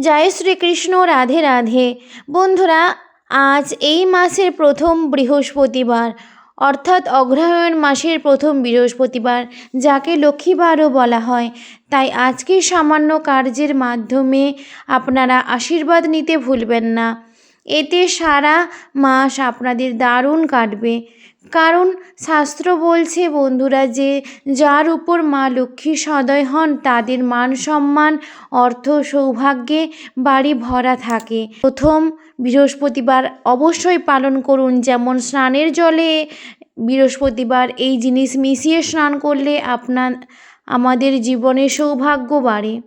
জয় শ্রীকৃষ্ণ, রাধে রাধে। বন্ধুরা, আজ এই মাসের প্রথম বৃহস্পতিবার, অর্থাৎ অগ্রহায়ণ মাসের প্রথম বৃহস্পতিবার, যাকে লক্ষ্মীবারও বলা হয়। তাই আজকে সামান্য কার্যের মাধ্যমে আপনারা আশীর্বাদ নিতে ভুলবেন না। এতে সারা মাস আপনাদের দারুণ কাটবে। কারণ শাস্ত্র বলছে, বন্ধুরা, যে যার উপর মা লক্ষ্মী সদয় হন, তাদের মান সম্মান, অর্থ সৌভাগ্যে বাড়ি ভরা থাকে। প্রথম বৃহস্পতিবার অবশ্যই পালন করুন, যেমন স্নানের জলে বৃহস্পতিবার এই জিনিস মিশিয়ে স্নান করলে আপনার, আমাদের জীবনে সৌভাগ্য বাড়ে।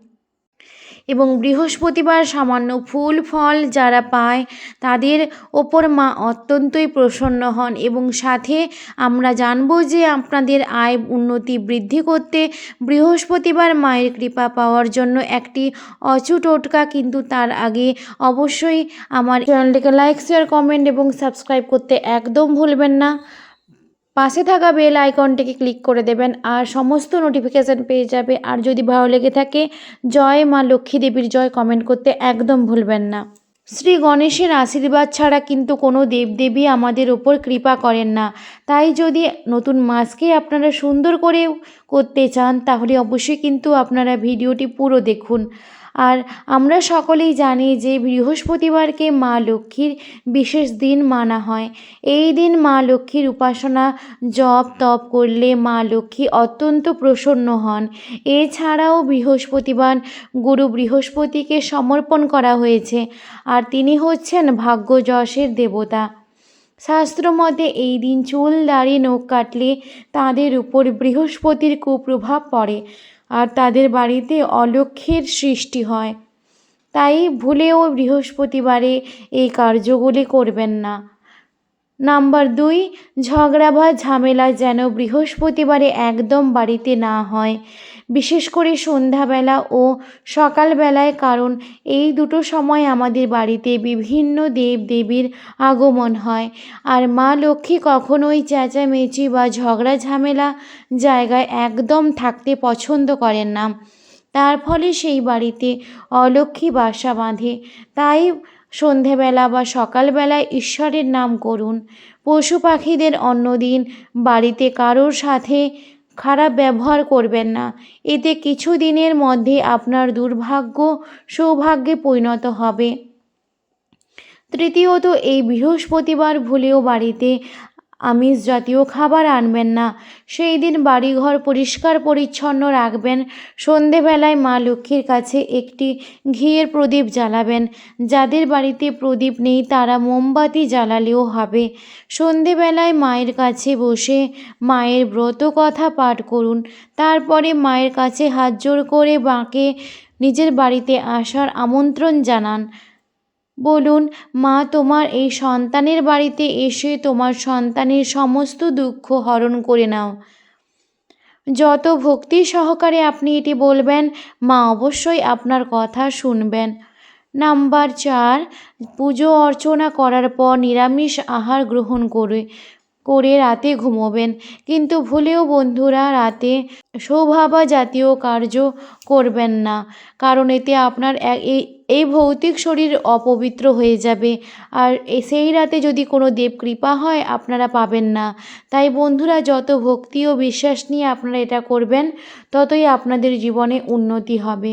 এবং বৃহস্পতিবার সামান্য ফুল, ফল যারা পায়, তাদের ওপর মা অত্যন্তই প্রসন্ন হন এবং সাথে আমরা জানব যে আপনাদের আয় উন্নতি বৃদ্ধি করতে বৃহস্পতিবার মায়ের কৃপা পাওয়ার জন্য একটি অচু টোটকা কিন্তু তার আগে অবশ্যই আমার চ্যানেলটিকে লাইক শেয়ার কমেন্ট এবং সাবস্ক্রাইব করতে একদম ভুলবেন না। পাশে থাকা বেল আইকনটিকে ক্লিক করে দেবেন আর সমস্ত নোটিফিকেশান পেয়ে যাবে। আর যদি ভালো লেগে থাকে, জয় মা লক্ষ্মী দেবীর জয় কমেন্ট করতে একদম ভুলবেন না। শ্রী গণেশের আশীর্বাদ ছাড়া কিন্তু কোনো দেবদেবী আমাদের ওপর কৃপা করেন না। তাই যদি নতুন মাসকে আপনারা সুন্দর করে করতে চান, তাহলে অবশ্যই কিন্তু আপনারা ভিডিওটি পুরো দেখুন। আর আমরা সকলেই জানি যে বৃহস্পতিবারকে মা লক্ষ্মীর বিশেষ দিন মানা হয়। এই দিন মা লক্ষ্মীর উপাসনা জপ তপ করলে মা লক্ষ্মী অত্যন্ত প্রসন্ন হন। এছাড়াও বৃহস্পতিবার গুরু বৃহস্পতিকে সমর্পণ করা হয়েছে আর তিনি হচ্ছেন ভাগ্য যশের দেবতা। শাস্ত্রমতে এই দিন চুল, দাড়ি, নখ কাটলে তাদের উপর বৃহস্পতির কুপ্রভাব পড়ে। আর তাদের বাড়িতে অলক্ষের সৃষ্টি হয়। তাই ভুলেও বৃহস্পতিবারে এই কার্যগুলি করবেন না। নাম্বার দুই, ঝগড়া বা ঝামেলা যেন বৃহস্পতিবারে একদম বাড়িতে না হয়। বিশেষ করে সন্ধ্যাবেলা ও সকালবেলায়, কারণ এই দুটো সময় আমাদের বাড়িতে বিভিন্ন দেব দেবীর আগমন হয়। আর মা লক্ষ্মী কখনোই চেঁচামেচি বা ঝগড়া ঝামেলা জায়গায় একদম থাকতে পছন্দ করেন না। তার ফলে সেই বাড়িতে অলক্ষ্মী বাসা বাঁধে। তাই সন্ধেবেলা বা সকালবেলায় ঈশ্বরের নাম করুন। পশু পাখিদের অন্যদিন বাড়িতে কারোর সাথে খারাপ ব্যবহার করবেন না। এতে কিছু দিনের মধ্যে আপনার দুর্ভাগ্য সৌভাগ্যে পরিণত হবে। তৃতীয়ত, এই বৃহস্পতিবার ভুলেও বাড়িতে আমিষ জাতীয় খাবার আনবেন না। সেই দিন বাড়িঘর পরিষ্কার পরিচ্ছন্ন রাখবেন। সন্ধেবেলায় মা লক্ষ্মীর কাছে একটি ঘিয়ের প্রদীপ জ্বালাবেন। যাদের বাড়িতে প্রদীপ নেই, তারা মোমবাতি জ্বালালেও হবে। সন্ধেবেলায় মায়ের কাছে বসে মায়ের ব্রত কথা পাঠ করুন। তারপরে মায়ের কাছে হাত জোর করে বাঁকে নিজের বাড়িতে আসার আমন্ত্রণ জানান। বলুন, মা তোমার এই সন্তানের বাড়িতে এসে তোমার সন্তানের সমস্ত দুঃখ হরণ করে নাও। যত ভক্তি সহকারে আপনি এটি বলবেন, মা অবশ্যই আপনার কথা শুনবেন। নাম্বার চার, পুজো অর্চনা করার পর নিরামিষ আহার গ্রহণ করে। করে রাতে ঘুমোবেন। কিন্তু ভুলেও বন্ধুরা, রাতে সৌভাবা জাতীয় কার্য করবেন না। কারণ এতে আপনার এই এই ভৌতিক শরীর অপবিত্র হয়ে যাবে। আর সেই রাতে যদি কোনো দেব কৃপা হয়, আপনারা পাবেন না। তাই বন্ধুরা, যত ভক্তি ও বিশ্বাস নিয়ে আপনারা এটা করবেন, ততই আপনাদের জীবনে উন্নতি হবে।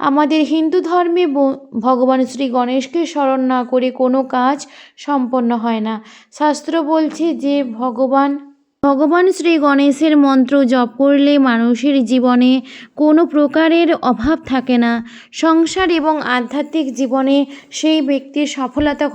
আমাদের হিন্দু ধর্মে ভগবান শ্রী গণেশকে স্মরণ না করে কোনো কাজ সম্পন্ন হয় না। শাস্ত্র বলছে যে ভগবান ভগবান শ্রী গণেশের মন্ত্র জপ করলে মানুষের জীবনে কোনো প্রকারের অভাব থাকে না। সংসার এবং আধ্যাত্মিক জীবনে সেই ব্যক্তির সফলতা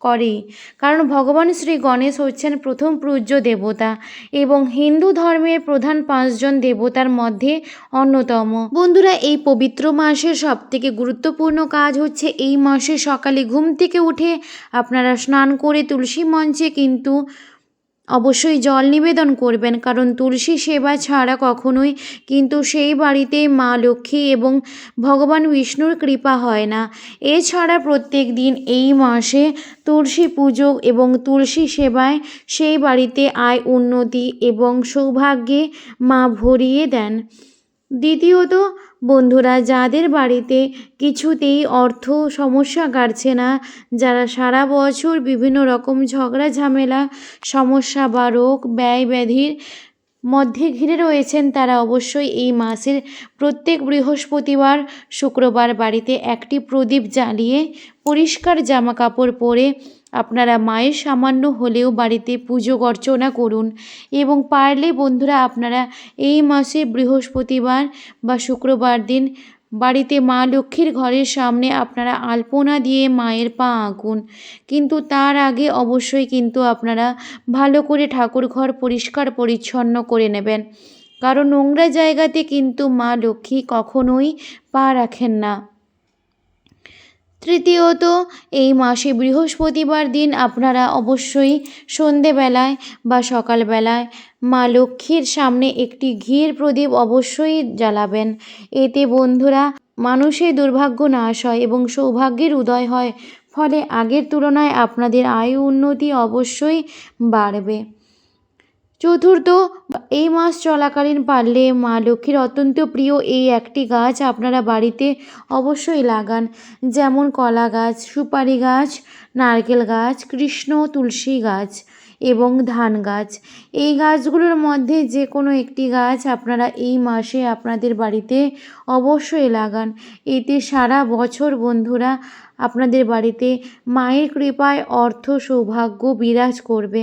করে। কারণ ভগবান শ্রী গণেশ হচ্ছেন প্রথম পূজ্য দেবতা এবং হিন্দু ধর্মের প্রধান পাঁচজন দেবতার মধ্যে অন্যতম। বন্ধুরা, এই পবিত্র মাসের সবথেকে গুরুত্বপূর্ণ কাজ হচ্ছে এই মাসে সকালে ঘুম থেকে উঠে আপনারা স্নান করে তুলসী মঞ্চে কিন্তু অবশ্যই জল নিবেদন করবেন, কারণ তুলসী সেবা ছাড়া কখনোই কিন্তু সেই বাড়িতে মা লক্ষ্মী এবং ভগবান বিষ্ণুর কৃপা হয় না। এছাড়া প্রত্যেক দিন এই মাসে তুলসী পুজো এবং তুলসী সেবায় সেই বাড়িতে আয়, উন্নতি এবং সৌভাগ্যে মা ভরিয়ে দেন। দ্বিতীয়ত বন্ধুরা, যাদের বাড়িতে কিছুতেই অর্থ সমস্যা কাটছে না, যারা সারা বছর বিভিন্ন রকম ঝগড়া, ঝামেলা, সমস্যা বা রোগ ব্যয় ব্যাধির মধ্যে ঘিরে রয়েছেন তারা অবশ্যই এই মাসের প্রত্যেক বৃহস্পতিবার, শুক্রবার বাড়িতে একটি প্রদীপ জ্বালিয়ে পরিষ্কার জামা কাপড় পরে আপনারা মায়ের সামান্য হলেও বাড়িতে পুজো অর্চনা করুন এবং পারলে বন্ধুরা আপনারা এই মাসে বৃহস্পতিবার বা শুক্রবার দিন বাড়িতে মা লক্ষ্মীর ঘরের সামনে আপনারা আলপনা দিয়ে মায়ের পা আঁকুন। কিন্তু তার আগে অবশ্যই কিন্তু আপনারা ভালো করে ঠাকুর ঘর পরিষ্কার পরিচ্ছন্ন করে নেবেন। কারণ নোংরা জায়গাতে কিন্তু মা লক্ষ্মী কখনোই পা রাখেন না। তৃতীয়ত, এই মাসে বৃহস্পতিবার দিন আপনারা অবশ্যই সন্ধেবেলায় বা সকালবেলায় মা লক্ষ্মীর সামনে একটি ঘির প্রদীপ অবশ্যই জ্বালাবেন। এতে বন্ধুরা মানুষের দুর্ভাগ্য নাশ হয় এবং সৌভাগ্যের উদয় হয়। ফলে আগের তুলনায় আপনাদের আয় উন্নতি অবশ্যই বাড়বে। চতুর্থ, এই মাস চলাকালীন পারলে মা লক্ষ্মীর অত্যন্ত প্রিয় এই একটি গাছ আপনারা বাড়িতে অবশ্যই লাগান। যেমন কলা গাছ, সুপারি গাছ, নারকেল গাছ, কৃষ্ণ তুলসী গাছ এবং ধান গাছ। এই গাছগুলোর মধ্যে যে কোনো একটি গাছ আপনারা এই মাসে আপনাদের বাড়িতে অবশ্যই লাগান। এতে সারা বছর বন্ধুরা আপনাদের বাড়িতে মায়ের কৃপায় অর্থ, সৌভাগ্য বিরাজ করবে।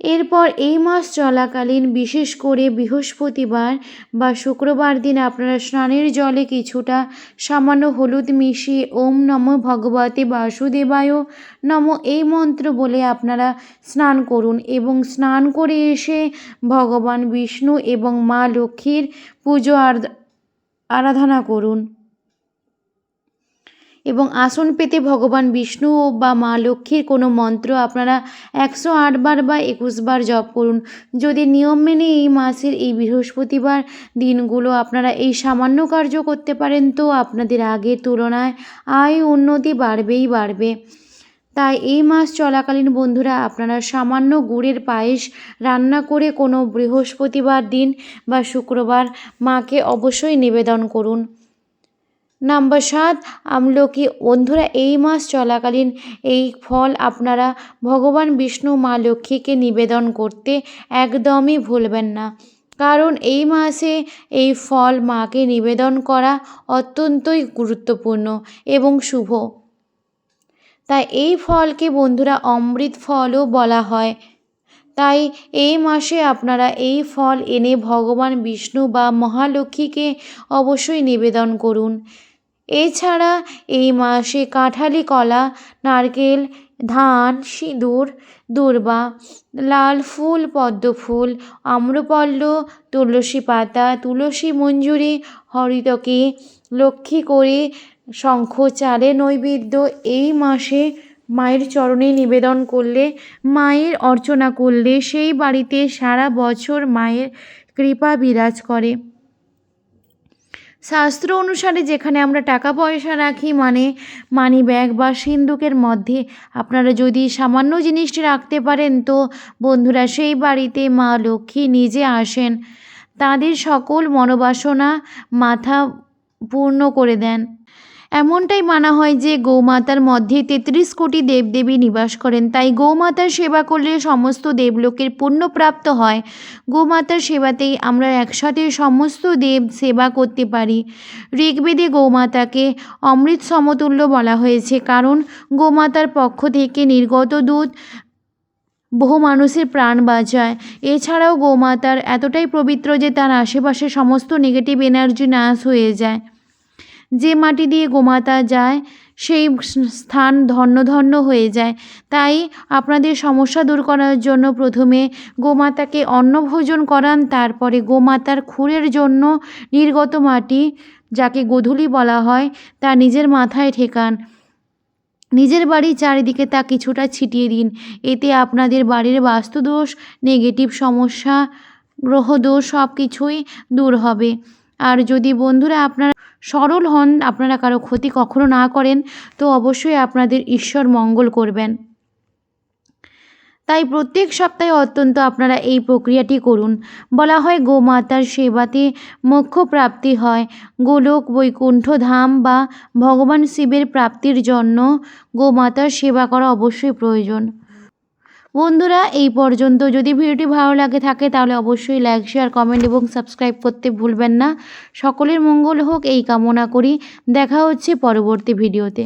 এরপর এই মাস চলাকালীন বিশেষ করে বৃহস্পতিবার বা শুক্রবার দিন আপনারা স্নানের জলে কিছুটা সামান্য হলুদ মিশিয়ে ওম নম ভগবতে বাসুদেবায় নম এই মন্ত্র বলে আপনারা স্নান করুন এবং স্নান করে এসে ভগবান বিষ্ণু এবং মা লক্ষ্মীর পুজো আরাধনা করুন। এবং আসন পেতে ভগবান বিষ্ণু বা মা লক্ষ্মীর কোনো মন্ত্র আপনারা একশো আটবার বা একুশবার জপ করুন। যদি নিয়ম মেনে এই মাসের এই বৃহস্পতিবার দিনগুলো আপনারা এই সামান্য কার্য করতে পারেন, তো আপনাদের আগের তুলনায় আয় উন্নতি বাড়বেই বাড়বে। তাই এই মাস চলাকালীন বন্ধুরা, আপনারা সামান্য গুড়ের পায়েস রান্না করে কোনো বৃহস্পতিবার দিন বা শুক্রবার মাকে অবশ্যই নিবেদন করুন। নাম্বার সাত, আমলকি, বন্ধুরা, এই মাস চলাকালীন এই ফল আপনারা ভগবান বিষ্ণু, মা লক্ষ্মীকে নিবেদন করতে একদমই ভুলবেন না। কারণ এই মাসে এই ফল মাকে নিবেদন করা অত্যন্তই গুরুত্বপূর্ণ এবং শুভ। তাই এই ফলকে বন্ধুরা অমৃত ফলও বলা হয়। তাই এই মাসে আপনারা এই ফল এনে ভগবান বিষ্ণু বা মহালক্ষ্মীকে অবশ্যই নিবেদন করুন। এছাড়া এই মাসে কাঁঠালি কলা, নারকেল, ধান, সিঁদুর, দূর্বা, লাল ফুল, পদ্ম ফুল, আম্রপল্ল, তুলসী পাতা, তুলসী মঞ্জুরি, হরিতকি লক্ষ্মী করে শঙ্খ চালে নৈবেদ্য এই মাসে মায়ের চরণে নিবেদন করলে, মায়ের অর্চনা করলে সেই বাড়িতে সারা বছর মায়ের কৃপা বিরাজ করে। শাস্ত্র অনুসারে যেখানে আমরা টাকা পয়সা রাখি মানে মানি ব্যাগ বা সিন্দুকের মধ্যে, আপনারা যদি সামান্য জিনিসটি রাখতে পারেন তো বন্ধুরা সেই বাড়িতে মা লক্ষ্মী নিজে আসেন। তাদের সকল মনোবাসনা মাথা পূর্ণ করে দেন। এমনটাই মানা হয় যে গৌমাতার মধ্যে তেত্রিশ কোটি দেবদেবী নিবাস করেন। তাই গৌমাতার সেবা করলে সমস্ত দেবলোকের পুণ্যপ্রাপ্ত হয়। গোমাতার সেবাতেই আমরা একসাথে সমস্ত দেব সেবা করতে পারি। ঋগ্বেদে গৌমাতাকে অমৃত সমতুল্য বলা হয়েছে কারণ গোমাতার পক্ষ থেকে নির্গত দুধ বহু মানুষের প্রাণ বাঁচায়। এছাড়াও গোমাতার এতটাই পবিত্র যে তার আশেপাশে সমস্ত নেগেটিভ এনার্জি নাশ হয়ে যায়। যে মাটি দিয়ে গোমাতা যায়, সেই স্থান ধন্য ধন্য হয়ে যায়। তাই আপনাদের সমস্যা দূর করার জন্য প্রথমে গোমাতাকে অন্নভোজন করান, তারপরে গোমাতার খুরের জন্য নির্গত মাটি, যাকে গোধূলি বলা হয়, তা নিজের মাথায় ঠেকান। নিজের বাড়ির চারিদিকে তা কিছুটা ছিটিয়ে দিন। এতে আপনাদের বাড়ির বাস্তুদোষ নেগেটিভ সমস্যা, গ্রহদোষ সব কিছুই দূর হবে। আর যদি বন্ধুরা আপনারা সরল হন, আপনারা কারও ক্ষতি কখনো না করেন, তো অবশ্যই আপনাদের ঈশ্বর মঙ্গল করবেন। তাই প্রত্যেক সপ্তাহে অত্যন্ত আপনারা এই প্রক্রিয়াটি করুন। বলা হয়, গোমাতার সেবাতে মোক্ষ প্রাপ্তি হয়। গোলোক বৈকুণ্ঠ ধাম বা ভগবান শিবের প্রাপ্তির জন্য গোমাতার সেবা করা অবশ্যই প্রয়োজন। বন্ধুরা, এই পর্যন্ত। যদি ভিডিওটি ভালো লাগে থাকে, তাহলে অবশ্যই লাইক শেয়ার কমেন্ট এবং সাবস্ক্রাইব করতে ভুলবেন না। সকলের মঙ্গল হোক, এই কামনা করি। দেখা হচ্ছে পরবর্তী ভিডিওতে।